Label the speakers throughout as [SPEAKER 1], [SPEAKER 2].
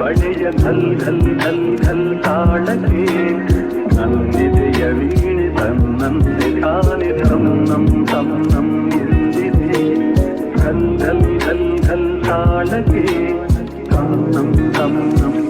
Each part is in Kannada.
[SPEAKER 1] பழைய கல்கள் கல்கள் காலகே. நன்னிதய வீணி தன்னந்தி தானி தன்னம் தன்னம் எந்திதே. கல்கள்
[SPEAKER 2] கல்கள் காலகே. தன்னம் தன்னம்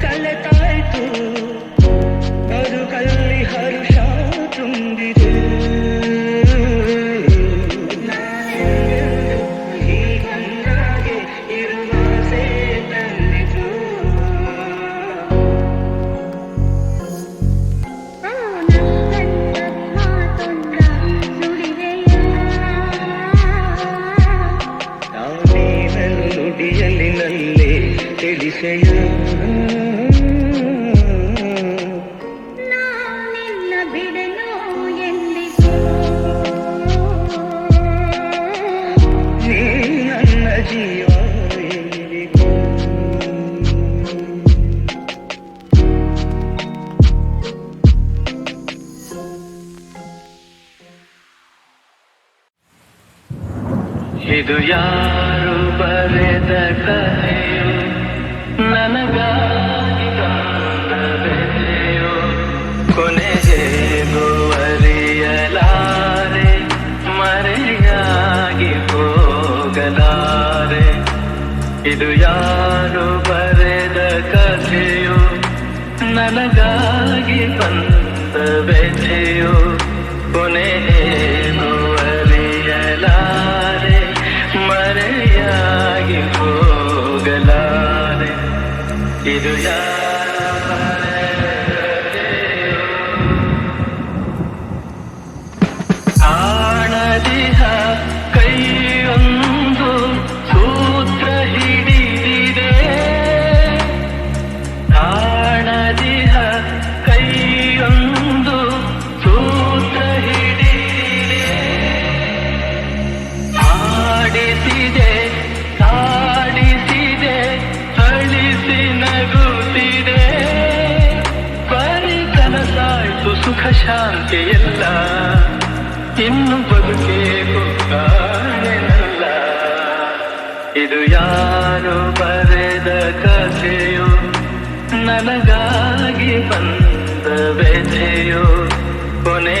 [SPEAKER 2] Caleta the Amen. যেও কোনে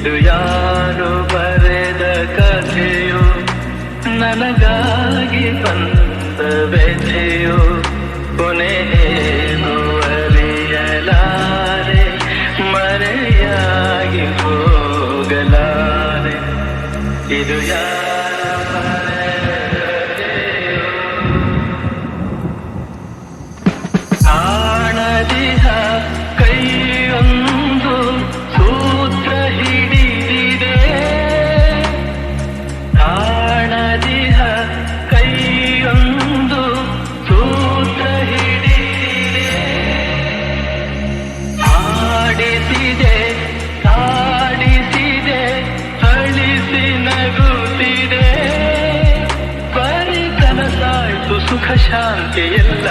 [SPEAKER 2] ಇದು ಯಾರು ಬರೆದ ಕಥೆಯು ನನಗಾಗಿ ಬಂದ ಬೆಜೆಯು ಕೊನೆ ಬಂತು ಸುಖ ಶಾಂತಿಯೆಲ್ಲ.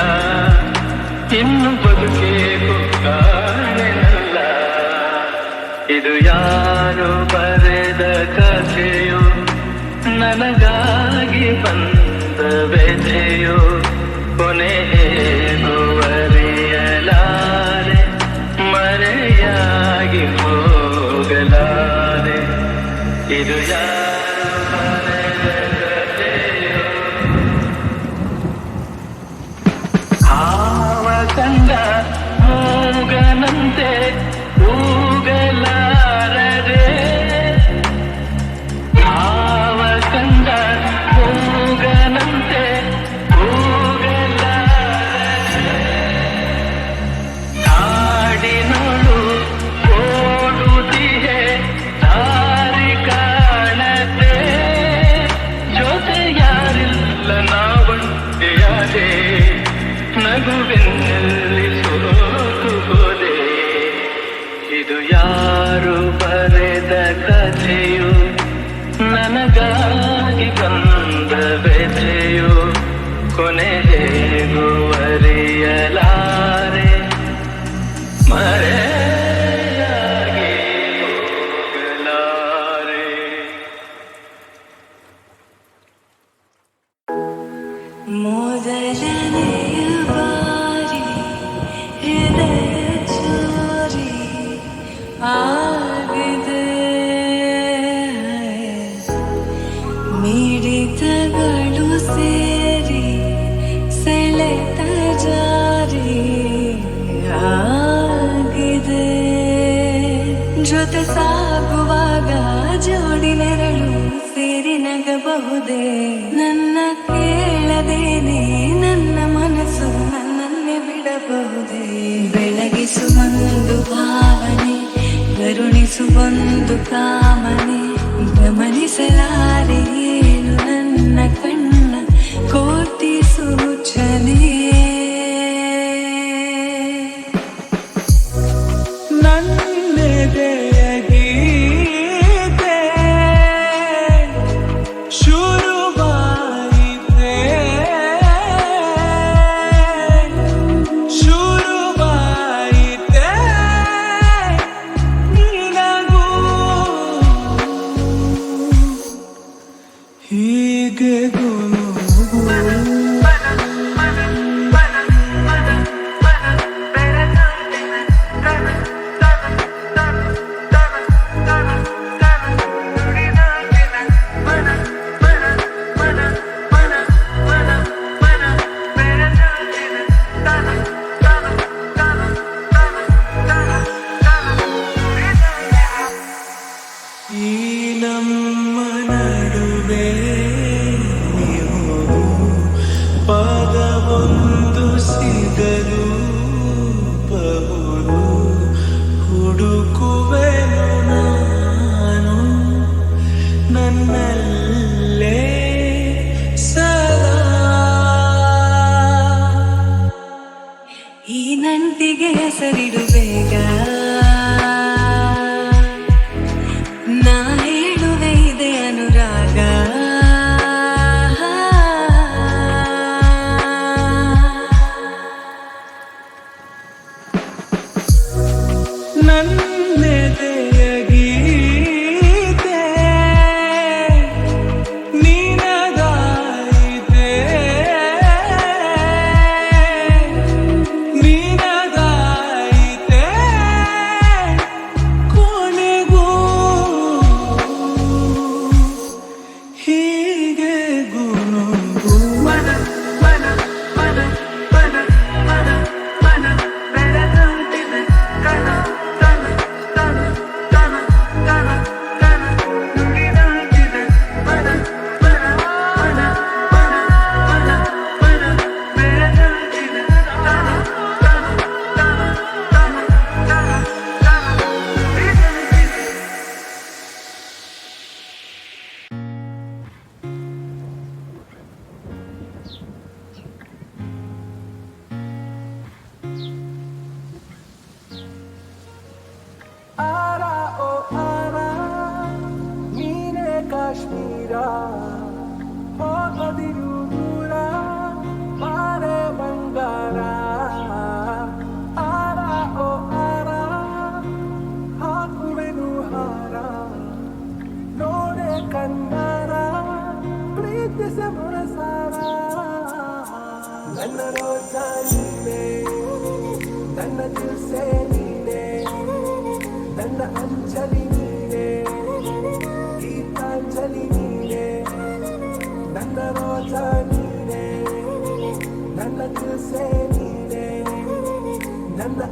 [SPEAKER 2] ಇನ್ನು ಬದುಕೇ ಕಾರಣನಲ್ಲ ಇದು ಯಾರು ಬರೆದ ಕಥೆಯೋ? ನನಗಾಗಿ ಬಂದ ವ್ಯಥೆಯೋ?
[SPEAKER 3] ಕೇಳಬಹುದೇ ನನ್ನ ಕೇಳದೇನೆ ನನ್ನ ಮನಸ್ಸು ನನ್ನನ್ನೇ ಬಿಡಬಹುದೇ? ಬೆಳಗಿಸುವಂದು ಭಾವನೆ ಕರುಣಿಸುವಂದು ಕಾಮನೆ
[SPEAKER 4] ಗಮನಿಸಲಾರೆಯೇ? ஈனம் மனடுவே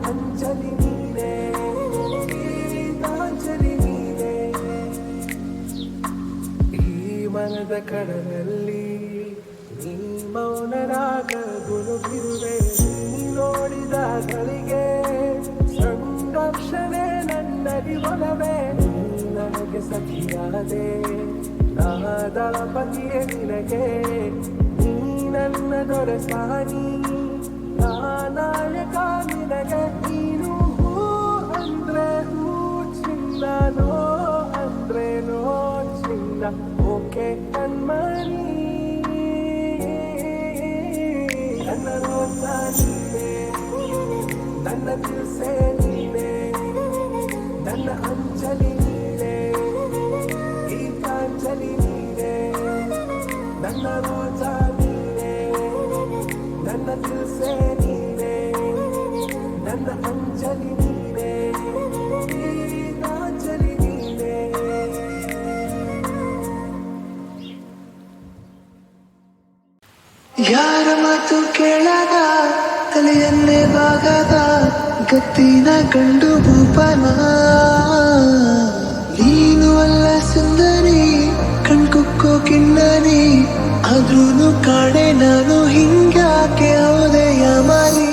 [SPEAKER 4] ಅಂಜಲಿ ನೀನೆ ಗೀತಾಂಜಲಿ ನೀನೆ ಈ ಮನದ ಕಡಲಲ್ಲಿ ನೀ ಮೌನರಾಗ ಗುರುಗಿರುವೆ ನೀ ನೋಡಿದ ಗಳಿಗೆ ಸಂಘರ್ಷಣೆ ನನ್ನಲ್ಲಿ ಒಲವೇ ನನಗೆ ಸಖಿಯಾದೆ ನಾದಳಪತಿಯೇ ನಿನಗೆ ನೀ ನನ್ನ ದೊರೆಸಾನಿ ನಾಯಕ ನಿನಗೆ ನೀನು ಹೂ ಅಂದ್ರೆ ಹೂ ಚಿನ್ನ ನೋ ಅಂದ್ರೆ ನೋ ಚಿನ್ನ ಓಕೆ ಕಣ್ಮಣಿ ನನ್ನ ರೋಸ ನೀನೆ ನನ್ನ ದಿಲ್ಸೆ ನೀನೆ ನನ್ನ ಅಂಜಲಿ
[SPEAKER 5] ಮಾತು ಕೇಳದ, ತಲೆಯನ್ನೇ ಬಾಗದ ಗತ್ತಿನ ಕಂಡು ಭೂಪನ ನೀನು ಅಲ್ಲ ಸುಂದರಿ, ಕಣ್ಕುಕ್ಕೋ ಕಿನ್ನರಿ ಆದ್ರೂನು ಕಾಣೆ ನಾನು ಹಿಂಗ್ಯಾಕೆ ಹೌದೆಯ ಮಾರಿ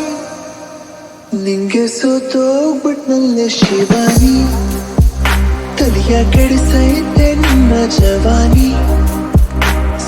[SPEAKER 5] ನಿಂಗೆ ಸೋತೋಗ್ಬಿಟ್ನಲ್ಲೇ ಶಿವಾನಿ, ತಲೆಯ ಕೆಡಿಸೈತೆ ನಿನ್ನ ಜವಾನಿ.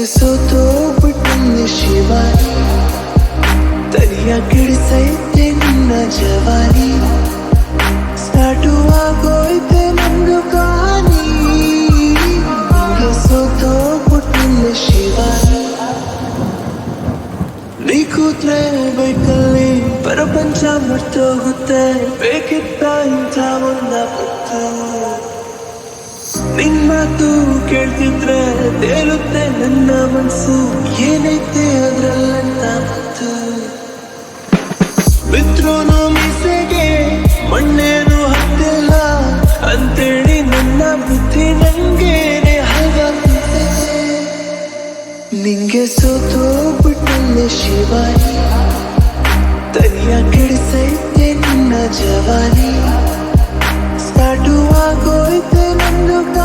[SPEAKER 5] ನಿಂಗೆ ಸೋತೋಗ್ಬಿಟ್ಟಲ್ಲಿ ಶಿವಾನಿ ತಲೆಯ ಕೆಡಿಸೈತೆ ನಿನ್ನ ಜವಾನಿ ಸ್ಟಾರ್ಟು ಆಗೋಯ್ತೆ ನಂದು ಕಹಾನಿ ನಿಂಗೆ ಸೋತೋಗ್ಬಿಟ್ಟಲ್ಲಿ ಶಿವಾನಿ ನೀ ಕೂತ್ರೆ ಬೈಕಲ್ಲಿ ಪ್ರಪಂಚ ಮರ್ತೋಗುತ್ತೆ ಬೇಕಿತ್ತ ಇಂಥ ಒಂದ ಪತ್ತು ನಿನ್ ಮಾತು ಕೇಳ್ತಿದ್ರೆ ತೇಲುತ್ತೆ ನನ್ನ ಮನಸ್ಸು ಏನೈತೆ ಅದ್ರಲ್ಲಂತ? ಮತ್ತು ಬಿದ್ರೂನು ಮೀಸೆಗೆ ಮಣ್ಣೇನು ಹತ್ತಿಲ್ಲ. ಅಂತೇಳಿ ನನ್ನ ಬುದ್ಧಿ ನಂಗೇನೆ ಹಲ್ವಾಗ್ತಿದೆ ನಿಂಗೆ ಸೋತೋಗ್ಬಿಟ್ಟಲ್ಲೆ ಶಿವಾನಿ. ತನಿಯ ಕೆಡಿಸೈತೆ ನಿನ್ನ ಜವಾನಿ. ಸ್ಟಾರ್ಟು ಆಗೋಯ್ತೆ ನಂದು